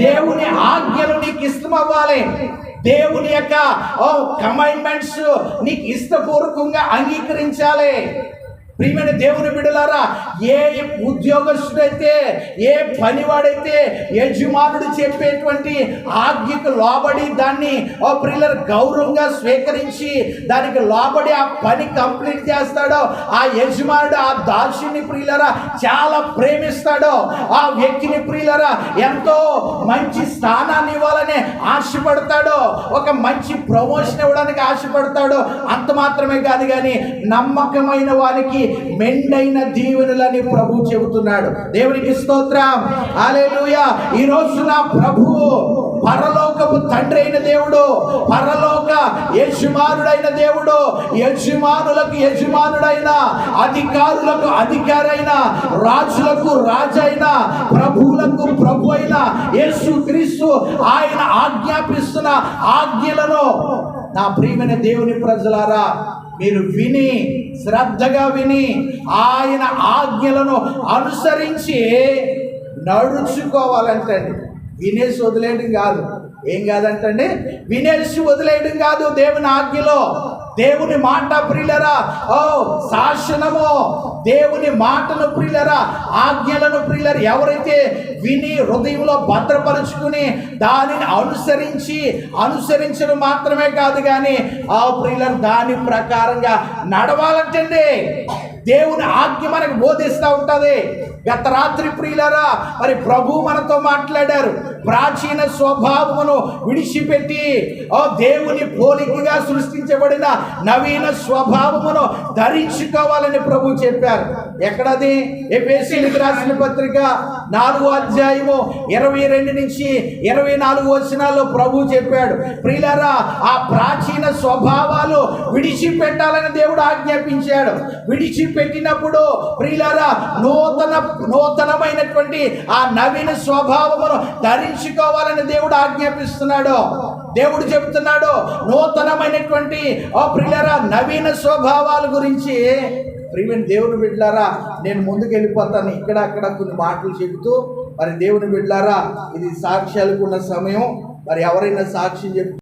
దేవుని ఆజ్ఞలు నీకు ఇష్టం అవ్వాలి దేవుని యొక్క ఓ కమైండ్మెంట్స్ నీకు ఇష్టపూర్వకంగా అంగీకరించాలి. ప్రియమైన దేవుని బిడలారా ఏ ఉద్యోగస్తుడైతే ఏ పనివాడైతే యజమానుడు చెప్పేటువంటి ఆజ్ఞకు లోబడి దాన్ని ఓ ప్రియులర్ గౌరవంగా స్వీకరించి దానికి లోబడి ఆ పని కంప్లీట్ చేస్తాడో ఆ యజమానుడు ఆ దాసుని ప్రియులరా చాలా ప్రేమిస్తాడో ఆ వ్యక్తిని ప్రియులరా ఎంతో మంచి స్థానాన్ని ఇవ్వాలని ఆశపడతాడో ఒక మంచి ప్రమోషన్ ఇవ్వడానికి ఆశపడతాడో అంత మాత్రమే కాదు కానీ నమ్మకమైన వారికి మెండైన దీవెనలని ప్రభు చెబుతున్నాడు. దేవునికి స్తోత్రం. లూయ ఈ రోజున ప్రభువు పరలోకపు తండ్రి అయిన దేవుడు పరలోక యజమానుడైన దేవుడు యజమానులకు యజమానుడైన అధికారులకు అధికారైన రాజులకు రాజైన ప్రభువులకు ప్రభు అయిన యేసు క్రీస్తు ఆయన ఆజ్ఞాపిస్తున్న ఆజ్ఞలను నా ప్రియమైన దేవుని ప్రజలారా మీరు విని శ్రద్ధగా విని ఆయన ఆజ్ఞలను అనుసరించి నడుచుకోవాలంటే వినేసి వదిలేయడం కాదు. ఏం కాదంటండి? వినేసి వదిలేయడం కాదు దేవుని ఆజ్ఞలో. దేవుని మాట ప్రియులరా ఓ శాసనము దేవుని మాటను ప్రియులరా ఆజ్ఞలను ప్రియులరు ఎవరైతే విని హృదయంలో భద్రపరుచుకుని దానిని అనుసరించి అనుసరించడం మాత్రమే కాదు కానీ ఆ ప్రియులరు దాని ప్రకారంగా నడవాలంటండి. దేవుని ఆజ్ఞ మనకు బోధిస్తూ ఉంటుంది. గత రాత్రి ప్రియులరా మరి ప్రభు మనతో మాట్లాడారు. ప్రాచీన స్వభావమును విడిచిపెట్టి ఓ దేవుని పోలికగా సృష్టించబడిన నవీన స్వభావమును ధరించుకోవాలని ప్రభు చెప్పారు. ఎక్కడది? ఎఫేసీలకు రాసిన పత్రిక నాలుగో అధ్యాయము ఇరవై రెండు నుంచి ఇరవై నాలుగు వచనాల్లో ప్రభు చెప్పాడు. ప్రియులరా ఆ ప్రాచీన స్వభావాలు విడిచిపెట్టాలని దేవుడు ఆజ్ఞాపించాడు. విడిచిపెట్టినప్పుడు ప్రియులరా నూతన నూతనమైనటువంటి ఆ నవీన స్వభావమును ధరించుకోవాలని దేవుడు ఆజ్ఞాపిస్తున్నాడు. దేవుడు చెబుతున్నాడు నూతనమైనటువంటి ఆ ప్రియులరా నవీన స్వభావాల గురించి. ప్రియమైన దేవుని బిడ్డలారా నేను ముందుకు వెళ్ళిపోతాను ఇక్కడ అక్కడ కొన్ని మాటలు చెబుతూ మరి దేవుని బిడ్డలారా ఇది సాక్ష్యాలకు ఉన్న సమయం. మరి ఎవరైనా సాక్ష్యం చెప్తే